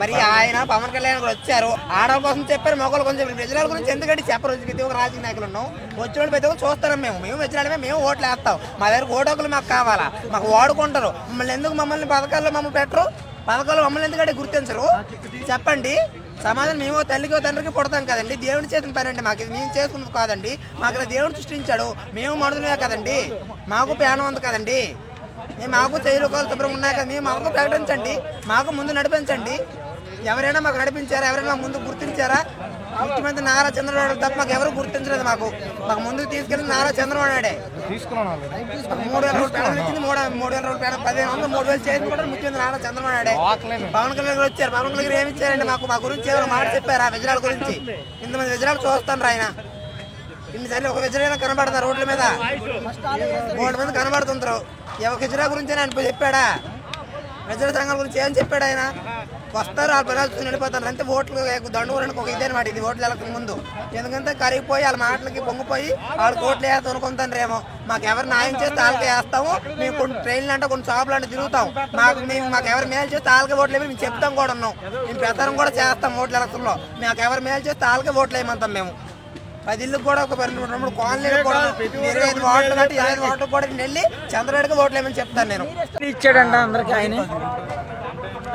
మరి ఆయన పవన్ కళ్యాణ్ గారు వచ్చారు. ఆడవాళ్ళ కోసం చెప్పారు మొగల కోసం చెప్పారు. ప్రజల గురించి ఎందుకంటే చెప్పరు ప్రతి ఒక్క రాజకీయ నాయకులు ఉన్నాం. వచ్చిన వాళ్ళు ప్రతి ఒక్కరు చూస్తాం మేము. మేము వచ్చినాడమే మేము ఓట్లు వేస్తాం. మా దగ్గర ఓటోకులు మాకు కావాలా? మాకు వాడుకుంటారు. మమ్మల్ని ఎందుకు మమ్మల్ని పథకాల్లో మమ్మల్ని పెట్టరు? పథకాలు మమ్మల్ని ఎందుకంటే గుర్తించరు? చెప్పండి. సమాజం మేము తల్లికో తండ్రికి పుడతాం కదండి. దేవుని చేసిన పని అండి మాకు ఇది. మేము చేసుకున్నది కాదండి. మాకు ఇలా దేవుడు సృష్టించాడు. మేము మనుషులమే కదండి. మాకు ప్రాణం ఉంది కదండి. మేము మాకు చేయలుకోవాలి శుభ్రం ఉన్నాయి కదా. మేము మాకు ప్రకటించండి. మాకు ముందు నడిపించండి. ఎవరైనా మాకు నడిపించారా? ఎవరైనా ముందు గుర్తించారా? ముఖ్యమంత్రి నారా చంద్రబాబు తప్ప మాకు ఎవరు గుర్తించలేదు మాకు. మాకు ముందుకు తీసుకెళ్ళి నారా చంద్రబాబు నాయుడే. మూడు వేల రూపాయలు పెన్షన్ ఇచ్చింది మూడు మూడు వేల రూపాయలు పెన్షన్ పదిహేను వందలు మూడు వేలు చేసింది కూడా ముఖ్యమంత్రి నారా చంద్రబాబు నాయుడే. పవన్ కళ్యాణ్ గారు వచ్చారు. పవన్ కళ్యాణ్ ఏమి ఇచ్చారండి మాకు మా గురించి ఏమైనా మాట చెప్పారు ఆ విజయాల గురించి? ఇంతమంది విజయాలు చూస్తాను ఆయన. ఇన్నిసార్లు ఒక విజయమైనా కనబడతారు రోడ్ల మీద. మూడు మంది కనబడుతుంటారు. ఒక విజయ గురించి ఆయన చెప్పాడా? విజయ సంఘాల గురించి ఏం చెప్పాడు ఆయన? వస్తారు? వాళ్ళ ప్రజలు చూసి వెళ్ళిపోతారు? అంతే ఓట్లు దండుకోవడానికి ఒక ఇదే అనమాట ఇది. ఓట్లు వెళ్ళక ముందు. ఎందుకంటే కరిగిపోయి వాళ్ళ మాటలకి పొంగిపోయి వాళ్ళకి ఓట్లు వేస్తాం అనుకుంటారేమో మాకు ఎవరు న్యాయం చేస్తే వాళ్ళకి వేస్తాము. మేము కొన్ని ట్రైన్లు అంటే కొన్ని షాపులు అంటే తిరుగుతాం. మాకు మేము మాకు ఎవరు మేలు చేస్తే వాళ్ళకి ఓట్లు వేయమని మేము చెప్తాం కూడా ఉన్నాం. మేము ప్రచారం కూడా చేస్తాం ఓట్లు ఎలక్షన్లో. మాకు ఎవరు మేలు చేస్తే వాళ్ళకి ఓట్లు వేయమంటాం మేము. పది ఇల్లు కూడా ఒక రెండు రెండు కాలనీలు కూడా ఇరవై ఐదు వార్డులు కంటే ఇరవై ఐదు వార్డులు కూడా వెళ్ళి చంద్రరెడ్డికి ఓట్లు వేయమని చెప్తాను నేను. ఇచ్చాడంట అందరికీ ఆయన.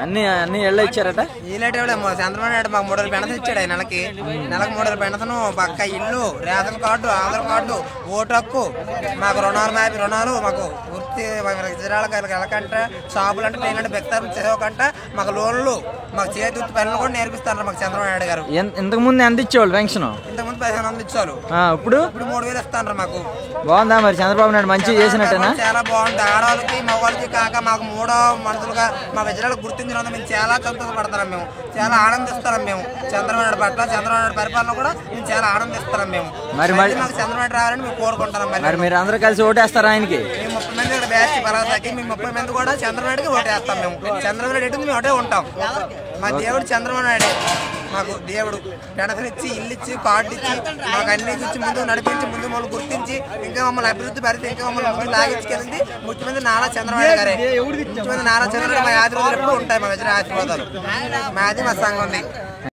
అన్ని అన్ని ఎళ్ళ ఇచ్చారట? ఈలేటి చంద్రబాబు నాయుడు మాకు మూడు వేల పెన్షన్ ఇచ్చాడు ఆయన నెలకి. నెలకు మూడు వేల పెన్షన్ పక్క ఇల్లు ration card Aadhaar card vote హక్కు మాకు రుణాలు మాపి రుణాలు మాకు వృత్తి జిరాలకు వెళ్ళకంట షాపులు అంటే అంటే బెక్తారు చేసేవకంట మాకు లోన్లు మాకు చేతి పనులు కూడా నేర్పిస్తారు మాకు చంద్రబాబు నాయుడు గారు. ఇంతకు ముందు ఎంత ఇచ్చేవాళ్ళు పెన్షన్? ఇంతకుముందు పదిహేను వందలు ఇచ్చారు ఇప్పుడు? ఇప్పుడు మూడు వేలు ఇస్తాను మాకు. బాగుందా మరి చంద్రబాబు నాయుడు? మంచిగా చేసినట్టేనా? చాలా బాగుంది. ఆడవాళ్ళకి మగవాళ్ళకి కాక మాకు మూడో మనుషులుగా మా విజయాలు గుర్తించినందుకు మేము చాలా సంతోషపడతాం మేము. చాలా ఆనందిస్తాం మేము. చంద్రబాబు పట్ల చంద్రబాబు పరిపాలన కూడా మేము చాలా ఆనందిస్తాం మేము. మరి మళ్ళీ మాకు చంద్రబాబు రావాలని మేము కోరుకుంటాం మరి మీరు అందరూ కలిసి ఓటేస్తారా ఆయనకి మేము ముప్పై మంది ఇక్కడ బ్యాచ్ పలాసాకి మేము ముప్పై మంది కూడా చంద్రబాబు నాయుడుకి ఓటేస్తాం మేము. చంద్రబాబు నాయుడు మేము ఒకటే ఉంటాం. మా దేవుడు చంద్రబాబు నాయుడే. మాకు దేవుడు పెన్షన్ ఇచ్చి ఇల్లు ఇచ్చి కార్డు ఇచ్చి మాకు అన్ని ఇచ్చి ముందు నడిపించి ముందు మమ్మల్ని గుర్తించి ఇంకా మమ్మల్ని అభివృద్ధి పరిస్థితి ఇంకా మమ్మల్ని ముందు లాగించుకెళ్ళింది ముఖ్యమంత్రి నారా చంద్రబాబు గారే. ముఖ్యమంత్రి నారా చంద్రబాబు మా ఆశీర్వాదాలు ఎప్పుడు ఉంటాయి మా విజయ ఆశీర్వాదాలు. మాది మా సంఘం ఉంది.